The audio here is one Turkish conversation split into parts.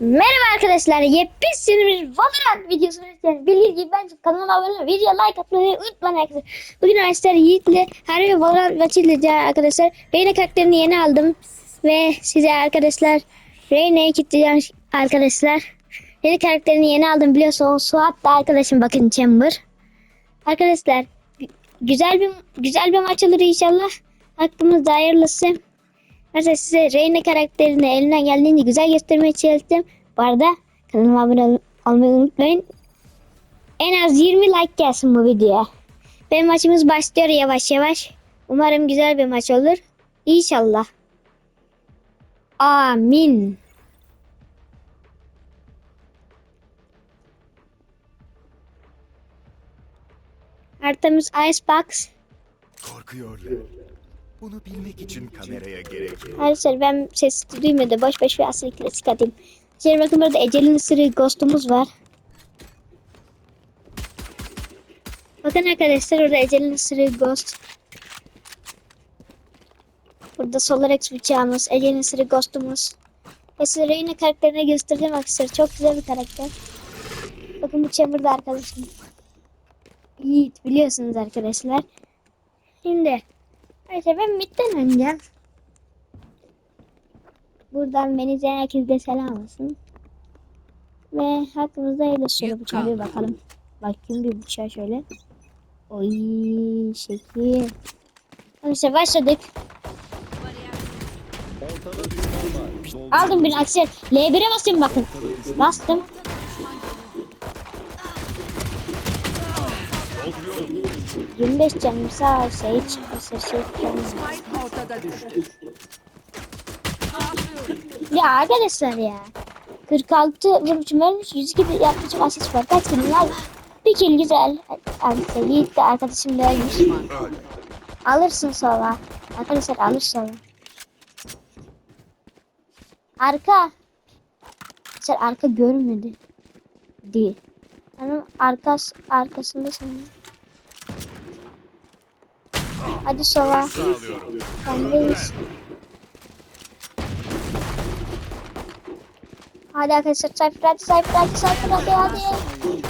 Merhaba arkadaşlar. Yepyeni bir Valorant videosu izleyeceğiz. Bildiğiniz gibi ben kanalıma abone olmayı, video like atmayı unutmayın arkadaşlar. Bugün arkadaşlar Yiğit'le her bir Valorant maçı izleyeceğiz arkadaşlar. Reyna karakterini yeni aldım. Ve size arkadaşlar Reyna'yı kitleyeceğim arkadaşlar. Yeni karakterini yeni aldım biliyorsunuz. Suat da arkadaşım bakın Chamber. Arkadaşlar gü- güzel bir güzel bir maç olur inşallah. Aklımızda hayırlısı. Mesela size Reyna karakterini elinden geldiğince güzel göstermeye çalıştım. Bu arada kanalıma abone ol- olmayı unutmayın. En az 20 like gelsin bu videoya. Ve maçımız başlıyor yavaş yavaş. Umarım güzel bir maç olur. İnşallah. Amin. Haritamız Icebox. Korkuyorlar. Bunu bilmek için kameraya gerek yok. Arkadaşlar ben ses duymadı. Boş boş bir asıl klasik atayım. Şimdi bakın burada Ecel'in ısırığı ghostumuz var. Bakın arkadaşlar orada Ecel'in ısırığı ghost. Burada Solarex bıçağımız, Ecel'in ısırığı ghostumuz. Ve size Reyna karakterini göstereceğim arkadaşlar. Çok güzel bir karakter. Bakın bu chamber'da arkadaşım. Yiğit biliyorsunuz arkadaşlar. Şimdi Arkadaşlar ben midden önce Buradan beni izleyen herkes de selam olsun. Ve hakkımızda hayırlı şöyle bıçağı bir bakalım. Bakayım bir bıçağı şöyle. Oy şekil. Arkadaşlar başladık. Aldım bir aksiyon. L1'e basıyorum bakın. Bastım. Yirmi beş canım sağ olsa hiç olsa şey canım. ortada düştü. Ya arkadaşlar ya. 46 vurmuşum ölmüş 102 de yapmışım asist var. Kaç kilim var? Bir kill güzel. Arkadaşlar de arkadaşım da ölmüş. Alırsın sonra. Arkadaşlar alır sonra. Arka. Arkadaşlar arka görmedi. Değil. Hanım arkas, arkasında sanırım. Hadi sova. Sendeyiz. Hadi arkadaşlar sayfır hadi sayfır hadi sayfır hadi hadi.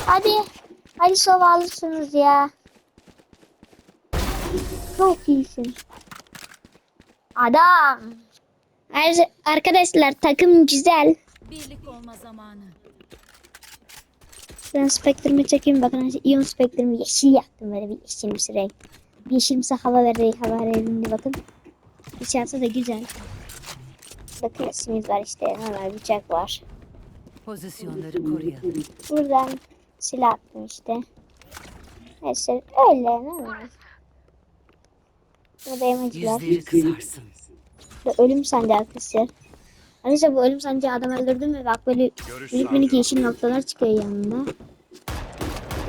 Hadi. Hadi sova alırsınız ya. Çok iyisin. Adam. Arkadaşlar takım güzel. Birlik olma zamanı. Ben spektrimi çekeyim bakın arkadaşlar. Ion spektrimi yeşil yaptım böyle bir yeşilimsi renk. Yeşilimsi hava verdi hava verdiğinde bakın. İçerisi de güzel. Bakın ismimiz var işte normal bıçak var. Pozisyonları koruyalım. Buradan silah attım işte. Neyse öyle normal. Burada emojiler. Yüzleri kızarsın. Burada ölüm sancı arkadaşlar. Arkadaşlar bu ölüm sancı adam öldürdü mü bak böyle minik minik yeşil noktalar çıkıyor yanında.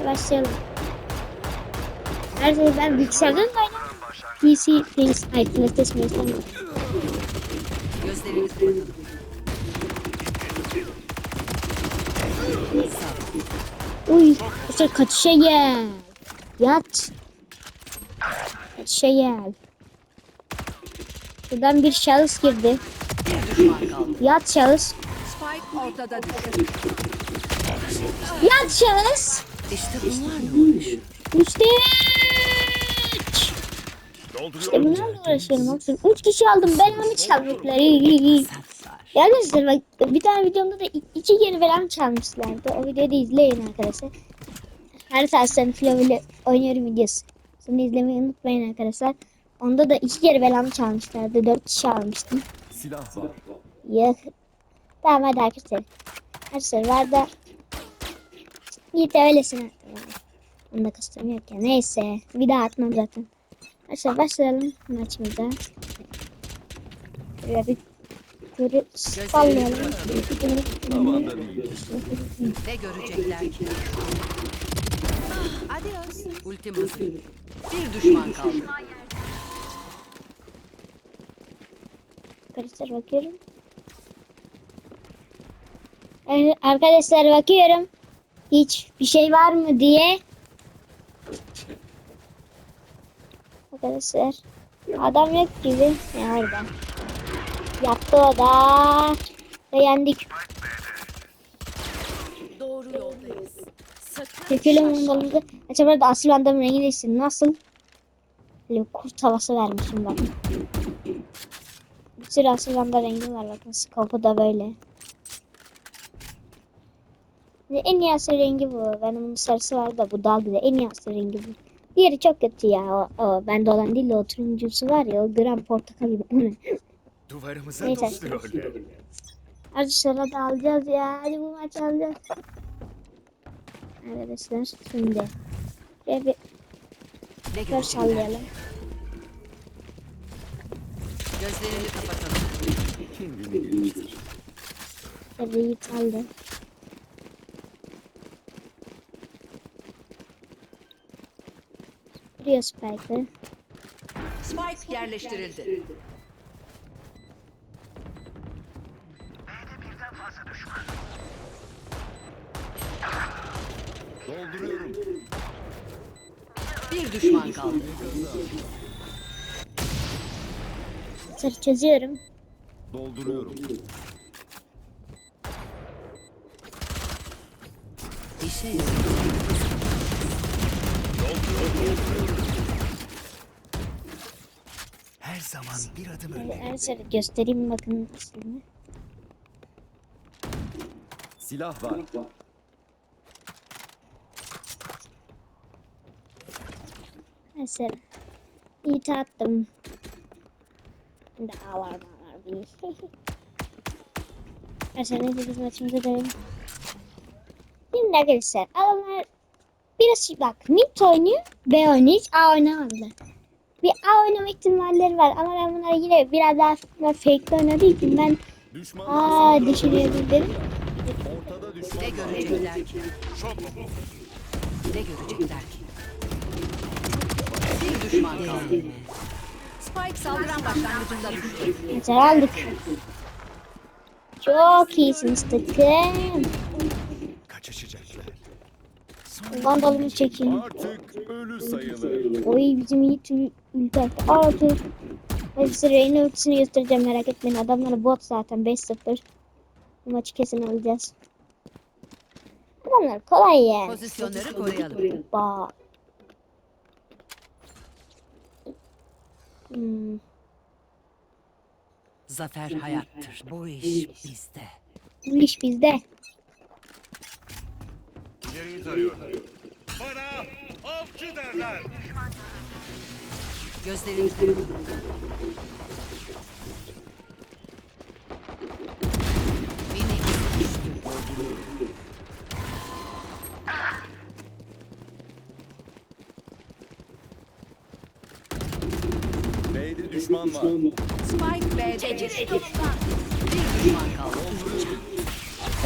Başlayalım. Her şey ben bilgisayardan da oynuyorum. PC, PS, ay PlayStation. Gözlerini kapatalım. Uy, işte kaçışa gel. Yat. Kaçışa gel. Şuradan bir şahıs girdi. Yat şahıs. Yat şahıs. İşte bunlarla uğraş. Üçte üç. İşte bunlarla uğraşıyorum. Baksana. Üç kişi aldım. Belamı çalmışlar. İyi, iyi, iyi. Bak bir tane videomda da iki kere belamı çalmışlardı. O videoyu da izleyin arkadaşlar. Her tersten ile oynuyorum videosu. Sonra izlemeyi unutmayın arkadaşlar. Onda da iki kere belamı çalmışlardı. Dört kişi almıştım. Silah var. Ya. Tamam hadi arkadaşlar. Arkadaşlar var da Yiğit de öylesine yani. Onda kastım yok ya. Neyse. Bir daha atmam zaten. Arkadaşlar başlayalım maçımıza. Böyle bir Böyle sallayalım. Ne görecekler ki? Adios. Ultim hazır. Bir düşman kaldı. Arkadaşlar bakıyorum. Arkadaşlar bakıyorum. Hiç bir şey var mı diye. Arkadaşlar. Adam yok gibi. Ne orada? Yattı o da. Ve yendik. Doğru yoldayız. Şaşma. mandalında. Acaba da asil bandamın rengi değişti. Nasıl? Böyle kurt havası vermişim bak. Bir sürü asil banda rengi var bakın. Skopu da böyle. Ve En iyi asil rengi bu. Benim bunun sarısı var da bu daha güzel. En iyi asil rengi bu. Diğeri çok kötü ya. O, o bende olan değil de o turuncusu var ya. O gram portakal gibi. Duvarımıza Neyse. dostluyorlar. Hadi şöyle da alacağız ya. Hadi bu maçı alacağız. Arkadaşlar şimdi. Şöyle bir Ne kör görecekler sallayalım. Gözlerini kapatalım. Şöyle Yiğit aldı. Buraya Spike'ı. Spike yerleştirildi. Dolduruyorum. Bir düşman kaldı. Sarı çözüyorum. Dolduruyorum. İşe yarıyor. Her zaman bir adım önde. en sarı göstereyim bakın silini. Silah var. Sarı. Yiğit'e attım. Daha var daha var bir. Arkadaşlar ne dedik maçımıza dönelim. Şimdi arkadaşlar adamlar biraz bak mid oynuyor B oynuyor hiç A oynamadılar. Bir A oynama ihtimalleri var ama ben bunları yine biraz daha fake oynadığı için ben Düşmanlar A düşünebilirim. ortada düşman Ne görecekler ki? Ne görecekler ki? Bir düşman kaldı. Spike saldıran başlangıcında düştü. Mesela aldık. Çok iyisiniz takım. Kaçışacaklar. Vandalımı çekeyim. Artık ölü sayılır. Oy bizim Yiğit ül- ülke. Ben size Reyna ultisini göstereceğim merak etmeyin. Adamlar bot zaten 5-0. Bu maçı kesin alacağız. Adamlar kolay yani. Pozisyonları koruyalım. Ba. Hmm. Zafer hayattır. Bu iş bizde. Bu iş bizde. İleriyi tarıyorlar. Bana avcı derler. Phoenix düştü. B'de düşman var. Spike B'de düştü. Bir düşman kaldı.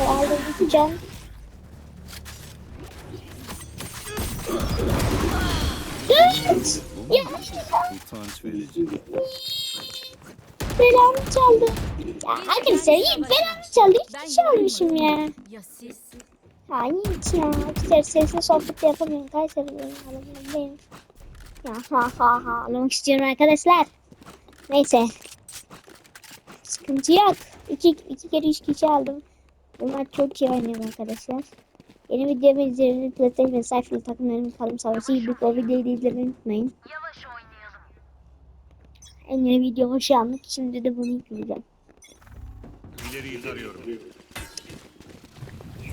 O aldı bir can. Utanç verici. belamı çaldı. Ya arkadaşlar Yiğit belamı çaldı. Hiç kişi almışım ya. Ya siz Ya Yiğit ya. Arkadaşlar sesle sohbet yapamıyorum. Kayseri benim benim. Ya ha ha ha. Alamak istiyorum arkadaşlar. Neyse. Sıkıntı yok. İki, iki kere üç kişi aldım. Bunlar çok iyi oynuyor arkadaşlar. Yeni videomu izlediğiniz PlayStation ve sayfalı takımlarımız kalım savaşı gibi o videoyu da izlemeyi unutmayın. En yeni video hoş anlık. Şimdi de bunu yükleyeceğim. İleriyi tarıyorum.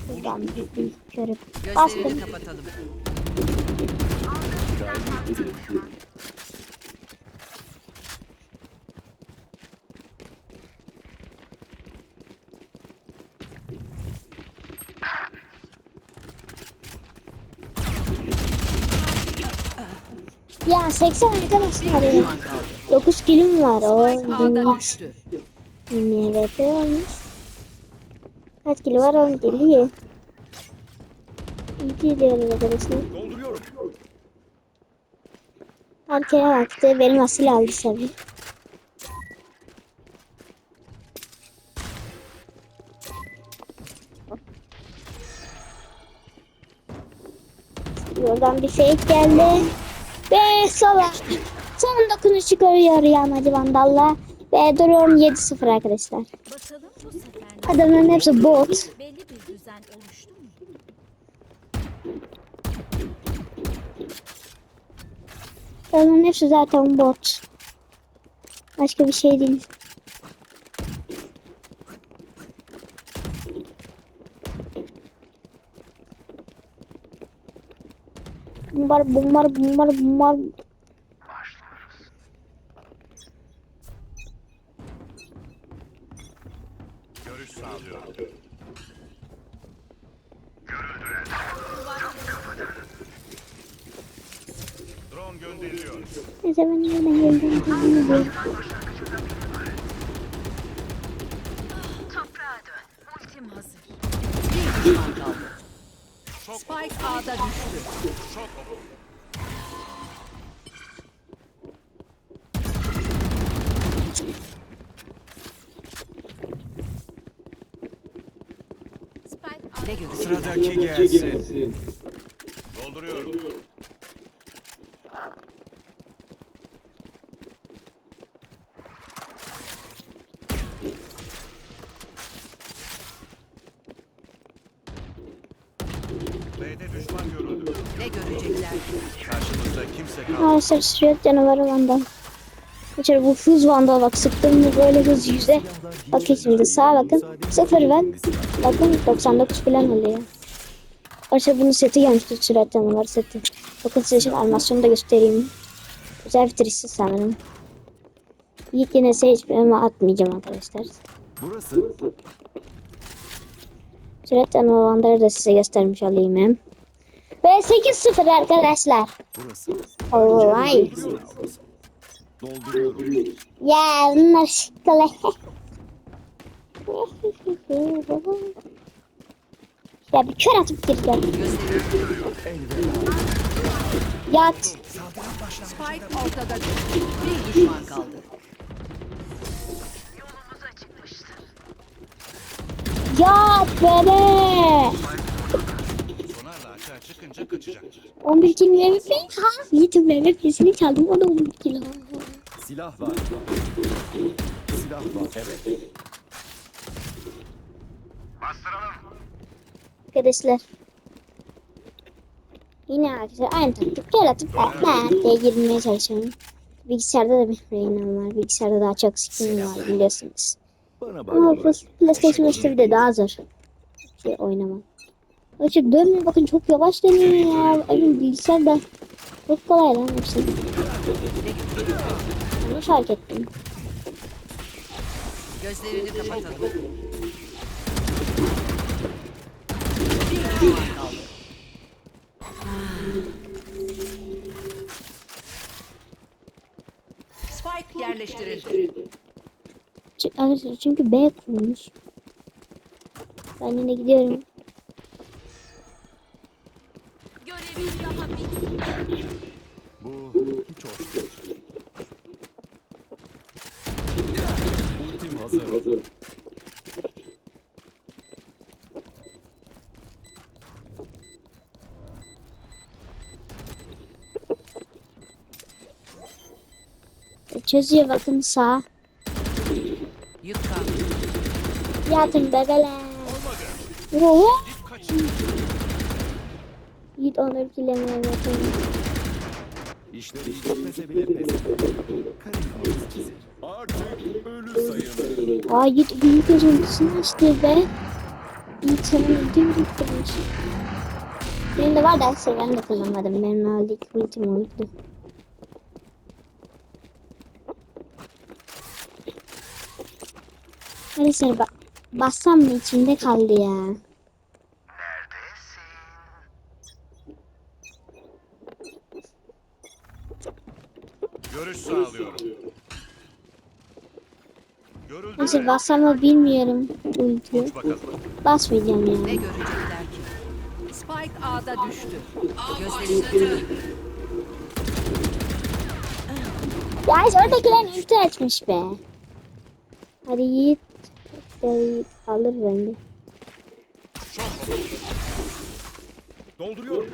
Şuradan bir, bir körüp Gözlerini bastım. kapatalım. Ya 80 arkadaşlar ya. Düşman kaldı. 9 kilim var. O. MVP olmuş. Kaç kilo var? 10 kilo. İyi. İyi diyorum arkadaşlar. Dolduruyorum. Arkaya baktı. Benim asil aldı tabii. Yoldan bir fake geldi. Ve sola son dokunuşu görüyor Real Madrid Vandal'la. Ve durum 7-0 arkadaşlar. Adamların hepsi bot. Adamların hepsi zaten bot. Başka bir şey değil. Bunlar bunlar bunlar bunlar Spike A'da düştü. Spike görüyor? Sıradaki gelsin. Dolduruyorum. B'de düşman görüldü. Ne görecekler ki? Karşımızda kimse kalmadı. Maalesef sürat canavarı vandal. Geçer bu hız vandal bak sıktım mı böyle hız yüzde. Bakın şimdi sağa bakın. Sıfır ben. Bakın 99 falan oluyor. Arkadaşlar bunun seti gelmişti sürat canavarı seti. Bakın size şimdi animasyonu da göstereyim. Güzel bitirişi sanırım. İlk yine ama atmayacağım arkadaşlar. Burası. Sürat canavarı vandalı da size göstermiş olayım hem. Ve 8-0 arkadaşlar. Dolduruyorum. Ya bunlar şıkkalı. ya bir kör atıp gireceğim. Yat. Spike ortada. Bir düşman kaldı. Yat bebe. Çıkınca kaçacaklar. 11 kilo MVP. Ha, Yiğit'in MVP'sini çaldım. O da 11 kilo. Silah var. Silah var. Evet. Arkadaşlar. Yine arkadaşlar aynı taktik. Kör atıp ben diye girmeye çalışıyorum. Bilgisayarda da bir Reyna'm var. Bilgisayarda daha çok skin var biliyorsunuz. Bana Ama Plas- PlayStation 5'te bir de daha zor. Şey oynamam. Açık dönmüyor bakın çok yavaş dönüyor ya. Benim bilgisayar da çok kolay lan hepsi. Onu fark ettim. Gözlerini kapatalım. Spike yerleştirildi. Çünkü, B kurmuş. Ben yine gidiyorum. Bu hiç hoş değil. Ultim hazır. Çözüyor bakın sağ. Yük kaldı. Yatın bebeler. Oo. Onları kilemeye bakın. İşler işletmese bile pes etmez. Karinamız çizer. Artık ölü sayılır. Yiğit büyük üzüntüsünü açtı be. Yiğit sana öldüğüm gittirmiş. Benim de var da ben de kullanmadım. Benim iki ultim oldu. Arkadaşlar bak bassam mı içimde kaldı ya. Sağlıyorum. Görüldü. Nasıl bassam mı bilmiyorum ultiyi. Uç bakalım. Basmayacağım Ne yani. görecekler ki? Spike A'da düştü. Gözlerini Ya işte oradakilerin ulti açmış be. Hadi Yiğit. Şey, alır bence. Dolduruyorum.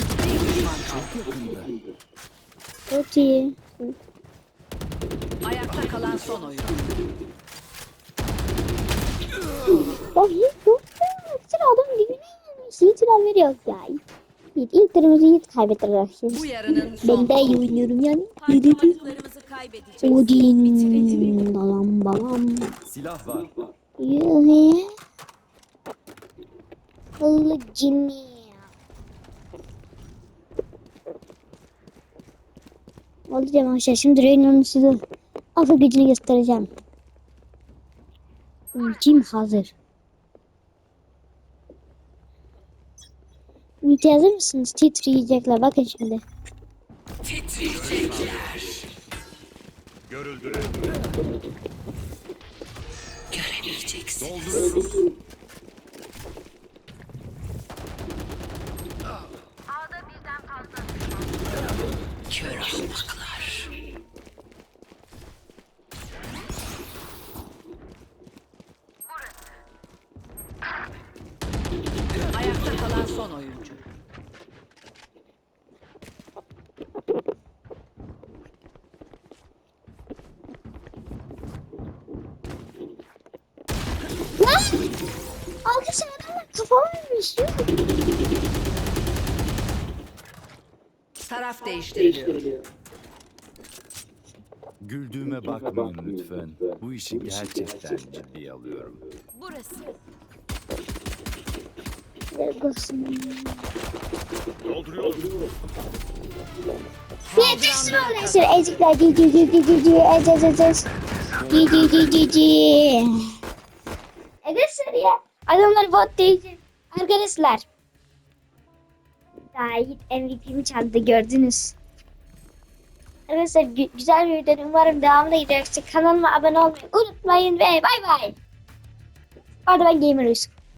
bir düşman kaldı. Çok iyi. Ayakta kalan son oyun. Yok ya. Sıra adam dibine final veriyor ya. Yiğit, ilk turumuzu Yiğit kaybettiler Bu arkadaşlar. yarının son Ben de iyi oynuyorum yani. Harcamadıklarımızı kaybedeceğiz. Odin. Dalam balam. Silah var. Yuhi. Kıllı cinni. Olacağım arkadaşlar. Şimdi Reyna'nın size asıl gücünü göstereceğim. Ultim hazır. Ulti hazır mısınız? Titriyecekler. Bakın şimdi. Görüldü. ayakta kalan son oyuncu. Lan! Arkadaşlar adamlar kafama vermiş. Taraf değiştiriliyor. Güldüğüme bakmayın lütfen. Bu işi gerçekten ciddiye alıyorum. Burası. Yetişsin arkadaşlar. Ezikler. Ci ci ci ci ci ci. Ez ez ez ez. Ci ci ci ci. Arkadaşlar ya. Adamlar bot değil. Arkadaşlar. Daha iyi MVP'mi çaldı gördünüz. Arkadaşlar gü- güzel bir video umarım devamlı giderse kanalıma abone olmayı unutmayın ve bay bay. Bu arada ben Gamer.